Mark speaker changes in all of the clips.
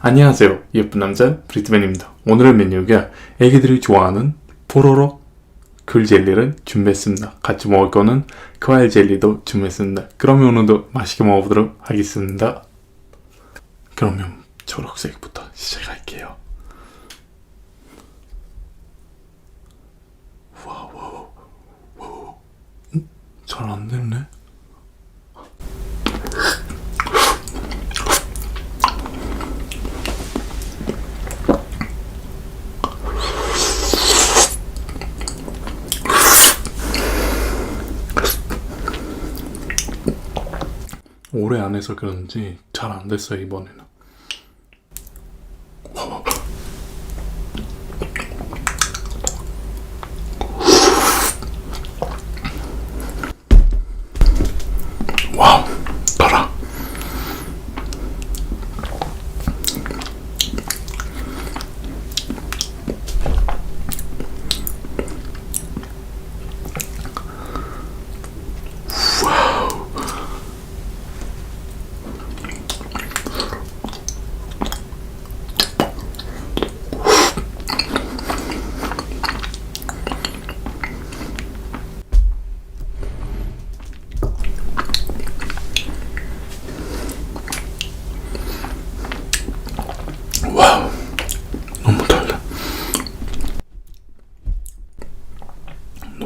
Speaker 1: 안녕하세요. 예쁜 남자 브리트맨입니다. 오늘의 메뉴가 애기들이 좋아하는 포로로 귤 젤리를 준비했습니다. 같이 먹을 거는 과일 젤리도 준비했습니다. 그러면 오늘도 맛있게 먹어보도록 하겠습니다. 그러면 초록색부터 시작할게요. 와우. 음? 잘안 됐네. 오래 안 해서 그런지 잘 안 됐어요 이번에는. 와우,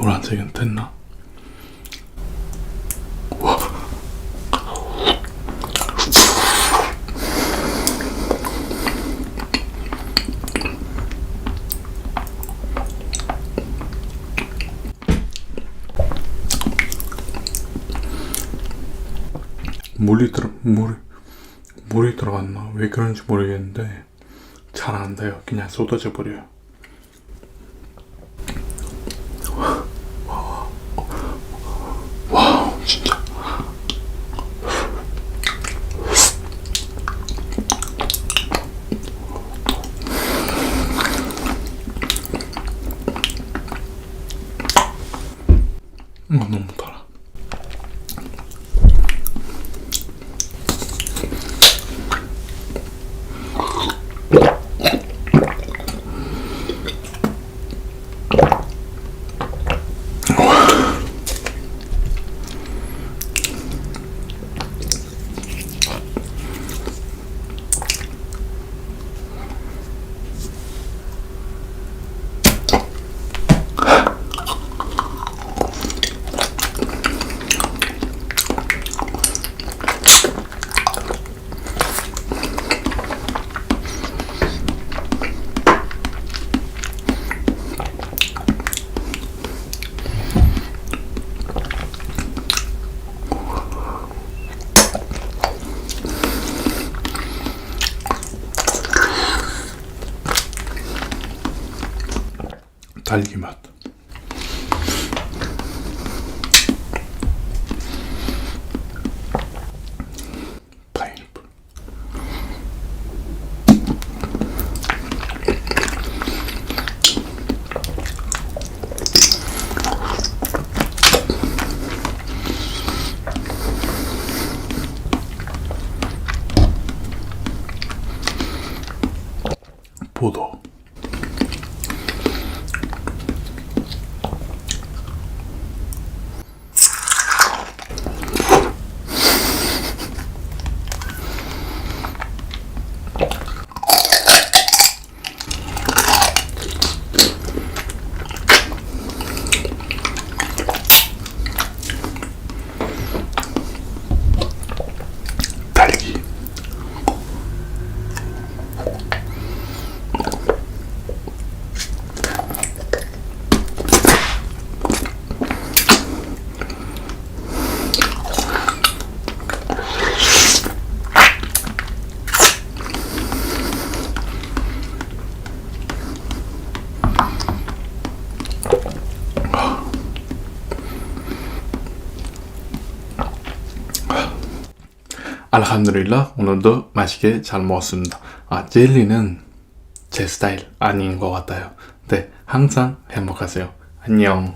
Speaker 1: 노란색은 됐나? 와. 물이 들어 물이 물이 들어갔나 왜 그런지 모르겠는데 잘 안 돼요. 그냥 쏟아져 버려요. 이거 달아. 딸기 맛. 알함드릴라 오늘도 맛있게 잘 먹었습니다. 아 젤리는 제 스타일 아닌 것 같아요. 네 항상 행복하세요. 안녕.